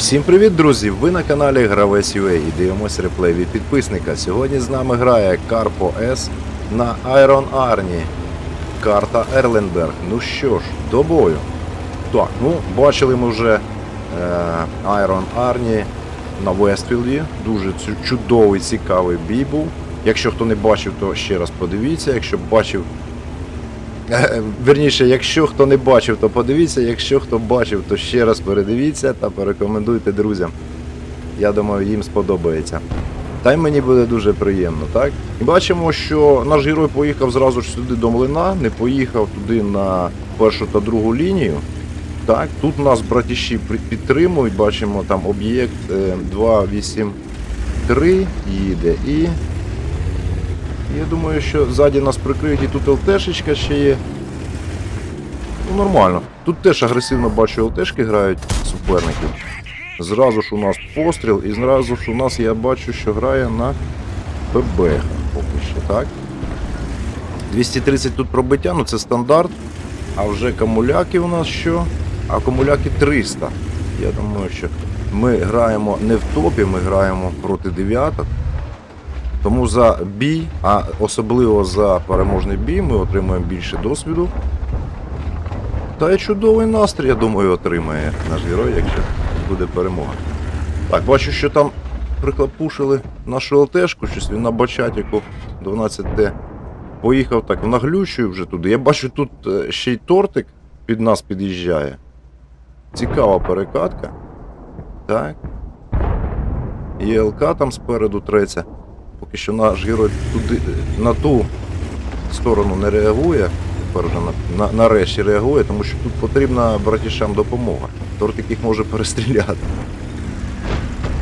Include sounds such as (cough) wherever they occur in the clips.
Всім привіт, друзі! Ви на каналі Гравець UA і дивимося реплей від підписника. Сьогодні з нами грає Карпо С на Iron Arні. Карта Ерленберг. Ну що ж, до бою. Так, ну бачили ми вже е, Iron Arні на Вестфілді. Дуже чудовий, цікавий бій був. Якщо хто не бачив, то ще раз подивіться. Якщо бачив, Верніше, якщо хто не бачив, то подивіться. Якщо хто бачив, то ще раз передивіться та порекомендуйте друзям. Я думаю, їм сподобається. Та й мені буде дуже приємно, так? І бачимо, що наш герой поїхав зразу ж сюди до млина, не поїхав туди на першу та другу лінію. Так, тут нас братіші підтримують, бачимо там об'єкт е, 283 їде і я думаю, що ззаді нас прикриють і тут ЛТшечка ще є. Ну, нормально. Тут теж агресивно бачу ЛТшки грають суперників. Зразу ж у нас постріл, і зразу ж у нас я бачу, що грає на ПБ поки що, так? 230 тут пробиття, ну це стандарт. А вже камуляки у нас що? А камуляки 300. Я думаю, що ми граємо не в топі, ми граємо проти дев'яток. Тому за бій, а особливо за переможний бій, ми отримуємо більше досвіду. Та й чудовий настрій, я думаю, отримає наш герой, якщо буде перемога. Так, бачу, що там прихлопушили нашу ЛТшку, щось він на бачатіку 12Т. Поїхав так, наглючує вже туди. Я бачу, тут е, ще й тортик під нас під'їжджає. Цікава перекатка. Так. І ЛК там спереду треться. Поки що наш герой туди, на ту сторону не реагує. Тепер вже на, на, нарешті реагує, тому що тут потрібна братішам допомога. Тортик їх може перестріляти.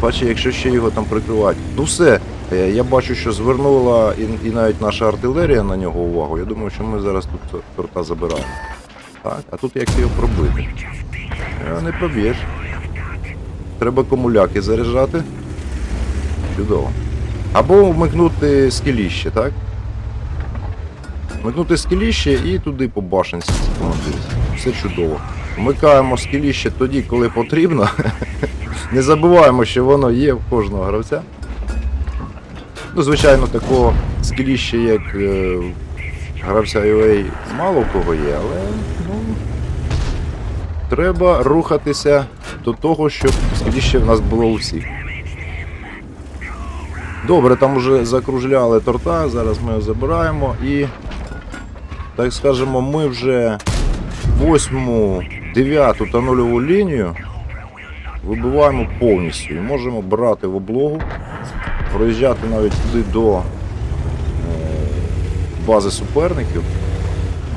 Бачу, якщо ще його там прикривати. Ну все, е, я бачу, що звернула і, і навіть наша артилерія на нього увагу. Я думаю, що ми зараз тут торта забираємо. Так, а тут як його пробити? Е, Не проб'єш. Треба комуляки заряджати. Чудово. Або вмикнути скеліще, так? Вмикнути скеліще і туди по башенці командирі. Все чудово. Вмикаємо скеліще тоді, коли потрібно. (laughs) Не забуваємо, що воно є в кожного гравця. Ну, звичайно, такого скеліща, як е, гравця UA, мало кого є, але ну, треба рухатися до того, щоб скеліще в нас було у всіх. Добре, там уже закружляли торта, зараз ми його забираємо і, так скажемо, ми вже восьму, дев'яту та нульову лінію вибиваємо повністю і можемо брати в облогу, проїжджати навіть туди до е, бази суперників.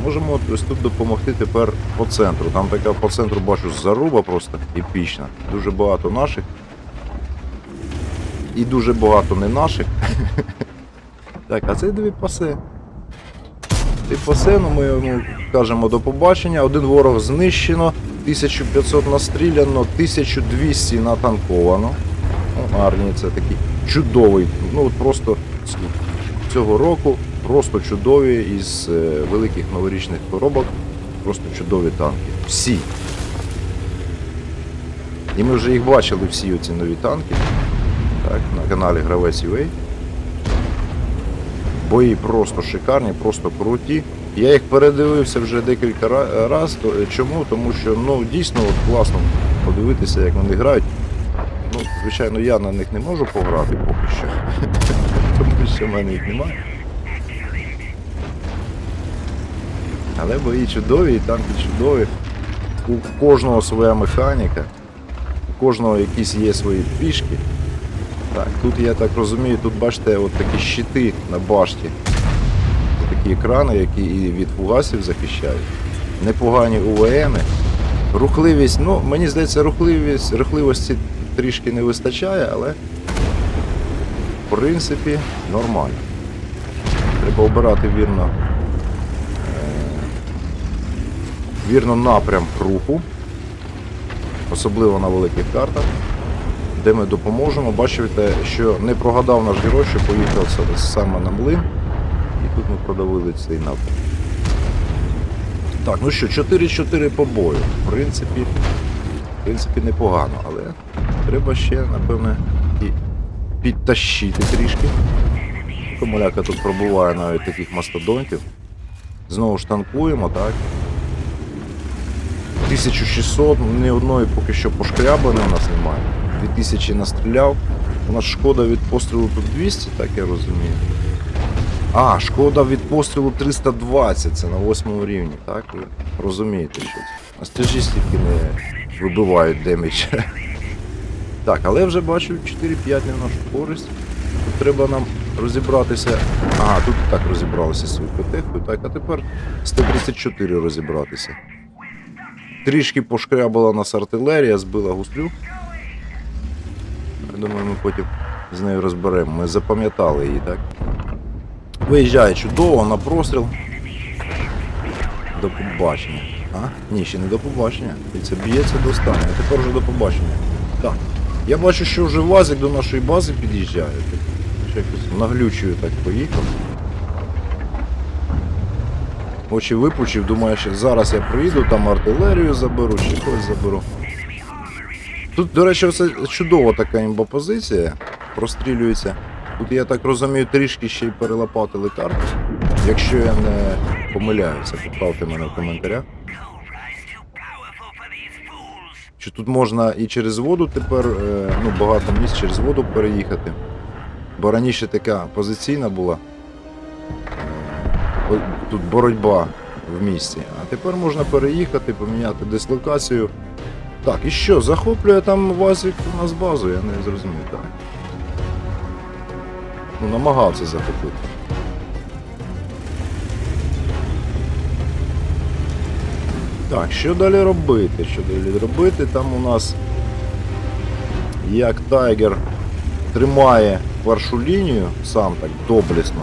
Можемо ось тут допомогти тепер по центру. Там така по центру бачу заруба просто епічна. Дуже багато наших і дуже багато не наших. Так, а це дві пасе. Дві пасе, ну ми йому кажемо до побачення. Один ворог знищено, 1500 настріляно, 1200 натанковано. Ну, Арні це такий чудовий. Ну просто цього року просто чудові із е, великих новорічних коробок. Просто чудові танки. Всі. І ми вже їх бачили, всі оці нові танки. Так, на каналі Гравець UA. Бої просто шикарні, просто круті. Я їх передивився вже декілька разів. Чому? Тому що ну, дійсно от класно подивитися, як вони грають. Ну, звичайно, я на них не можу пограти поки що. (laughs) Тому що в мене їх немає. Але бої чудові, і танки чудові. У кожного своя механіка, у кожного якісь є свої фішки. Так, тут я так розумію, тут бачите от такі щити на башті. Такі екрани, які і від фугасів захищають. Непогані УВМи. Рухливість, ну, мені здається, рухливість, рухливості трішки не вистачає, але в принципі нормально. Треба обирати вірно, е, вірно напрям руху, особливо на великих картах де ми допоможемо. Бачите, що не прогадав наш герой, що поїхав саме на млин. І тут ми продавили цей напрям. Так, ну що, 4-4 по бою. В принципі, В принципі, непогано, але треба ще, напевне, і підтащити трішки. Комуляка тут пробуває навіть таких мастодонтів. Знову ж танкуємо, так? 1600, ні одної поки що пошкрябини у нас немає. 2000 настріляв. У нас шкода від пострілу тут 200, так я розумію. А, шкода від пострілу 320, це на 8 рівні, так? Ви розумієте, що це. А стежі стільки не вибивають демідж. (laughs) Так, але вже бачу 4-5 не в нашу користь. Тут треба нам розібратися. Ага, тут і так розібралися з своєю ПТХ, так, а тепер з Т-34 розібратися. Трішки пошкрябала нас артилерія, збила гуслю. Думаю, ми потім з нею розберемо. Ми запам'ятали її, так? Виїжджає чудово на простріл. До побачення. А? Ні, ще не до побачення. І це б'ється до останнього. А тепер вже до побачення. Так. Я бачу, що вже вазик до нашої бази під'їжджає. Ще якось наглючую так поїхав. Очі випучив, думаю, що зараз я приїду, там артилерію заберу, чи когось заберу. Тут, до речі, це чудова така імбопозиція. Прострілюється. Тут, я так розумію, трішки ще й перелопатили карту. Якщо я не помиляюся, поправте мене в коментарях. Чи тут можна і через воду тепер, е, ну багато місць через воду переїхати. Бо раніше така позиційна була. Е, Тут боротьба в місті. А тепер можна переїхати, поміняти дислокацію. Так, і що, захоплює там Вазик у нас базу, я не зрозумів, так. Ну, намагався захопити. Так, що далі робити? Що далі робити? Там у нас як Тайгер тримає першу лінію, сам так доблісно.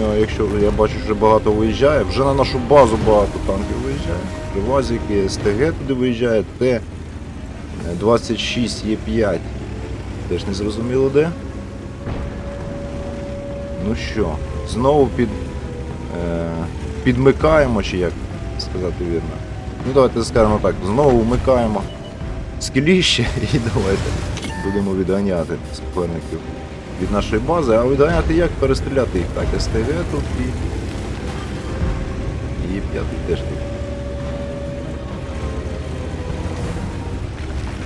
Нього, якщо я бачу, вже багато виїжджає, вже на нашу базу багато танків виїжджає. Привазики, СТГ туди виїжджає, Т-26 Є5. Теж не зрозуміло де. Ну що, знову під, е, підмикаємо, чи як сказати вірно. Ну давайте скажемо так, знову вмикаємо скеліще (laughs) і давайте будемо відганяти суперників від нашої бази, а відганяти як перестріляти їх так, СТГ тут і. І п'ятий теж тут.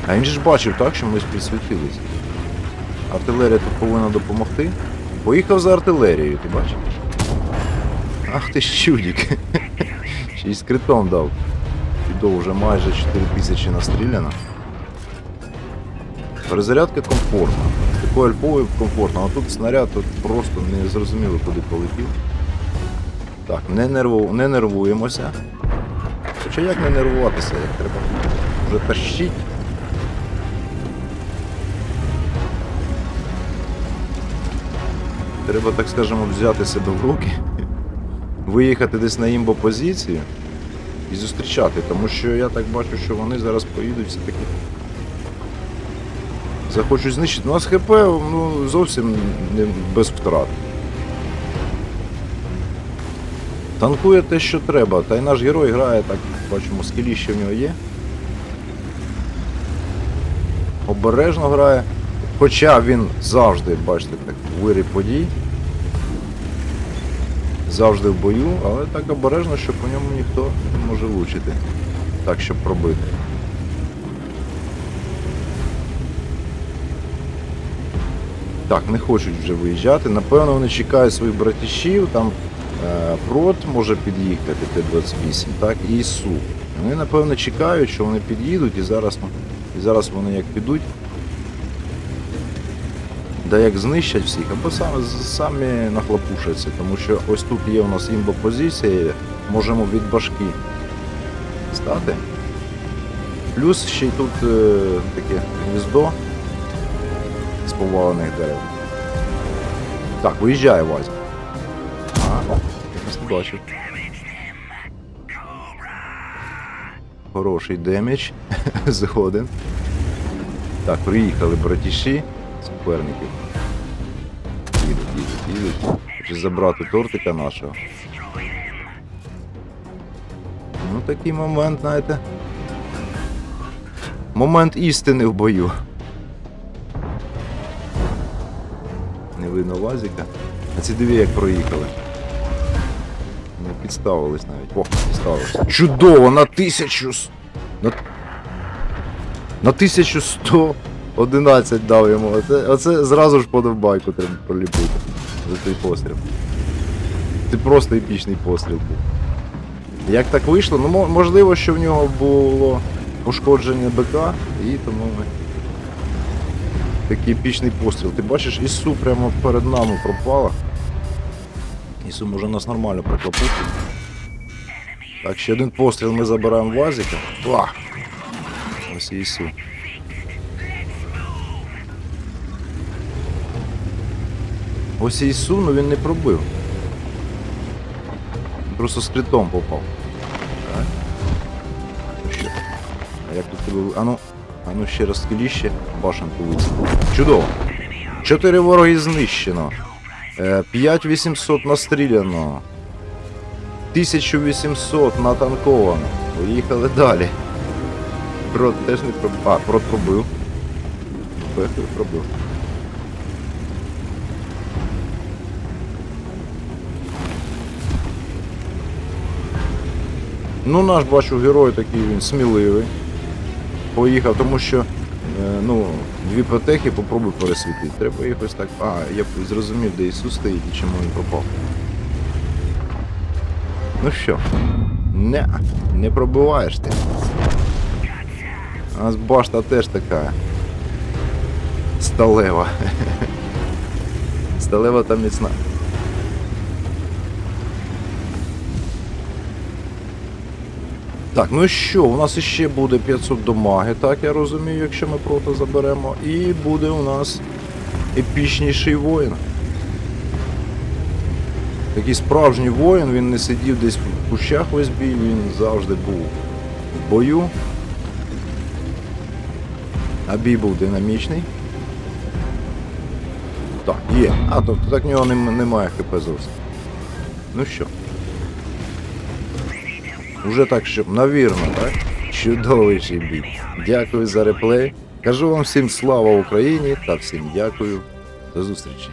А він же ж бачив так, що ми підсвітились. Артилерія тут повинна допомогти. Поїхав за артилерією, ти бачиш? Ах ти ж чудік. (laughs) Ще й з критом дав. Чудово, вже майже 4000 настріляно. Перезарядка комфортна. З такою альфовою комфортно, а тут снаряд тут просто не зрозуміло куди полетів. Так, не, нерву... не нервуємося. Хоча як не нервуватися, як треба вже тащить. Треба, так скажемо, взяти себе в руки, (laughs) виїхати десь на імбо позицію і зустрічати, тому що я так бачу, що вони зараз поїдуть все-таки. Захочуть знищити. У нас ХП ну, зовсім не без втрат. Танкує те, що треба, та й наш герой грає, так бачимо, скіліще в нього є. Обережно грає. Хоча він завжди, бачите, так, вирі подій. Завжди в бою, але так обережно, що по ньому ніхто не може влучити. Так, щоб пробити. Так, не хочуть вже виїжджати. Напевно, вони чекають своїх братішів, там е, прот може під'їхати, Т-28, так, і СУ. Вони, напевно, чекають, що вони під'їдуть і зараз, і зараз вони як підуть. Да як знищать всіх, або самі, самі нахлопушаться, тому що ось тут є у нас імбо-позиція, можемо від башки стати. Плюс ще й тут е, таке гніздо з повалених дерев. Так, виїжджає Вазя. А, о, я нас не бачив. Хороший демедж. (laughs) Згоден. Так, приїхали братіші суперників. Їдуть, їдуть, їдуть. Хочуть забрати тортика нашого. Ну такий момент, знаєте. Момент істини в бою. Не видно лазіка. А ці дві як проїхали. Не підставились навіть. О, підставились. Чудово! На тисячу. На, на 1111 дав йому. Оце, оце зразу ж подобайку треба проліпити. За той постріл. Це просто епічний постріл був. Як так вийшло? Ну, можливо, що в нього було пошкодження БК, і тому. Такий епічний постріл. Ти бачиш, Ісу прямо перед нами пропала. Ісу може нас нормально приклопити. Так, ще один постріл ми забираємо вазика. Ва! Ось Ісу. Ось Ісу, ну він не пробив. Просто з критом попав. Так. Ну? А як тут тебе. ви- Ану, ану ще раз башенку вицепив. Чудово! Чотири вороги знищено. Е, 5800 настріляно. 1800 натанковано. Поїхали далі. Брод теж не пробив. А, брод пробив. Бехи пробив. Ну, наш бачу герой такий він сміливий. Поїхав, тому що е, ну, дві петехи попробуй пересвітити. Треба якось так. А, я зрозумів, де Ісус стоїть і чому він пропав. Ну що, не, не пробиваєш ти. У нас башта теж така. Сталева. (laughs) Сталева та міцна. Так, ну що, у нас іще буде 500 домаги, так я розумію, якщо ми проти заберемо. І буде у нас епічніший воїн. Такий справжній воїн, він не сидів десь в кущах весь бій, він завжди був в бою. А бій був динамічний. Так, є. А, тобто так в нього немає хп зовсім. Ну що. Уже так, щоб навірно, так? Чудовий ще бій. Дякую за реплей. Кажу вам всім слава Україні та всім дякую. До зустрічі.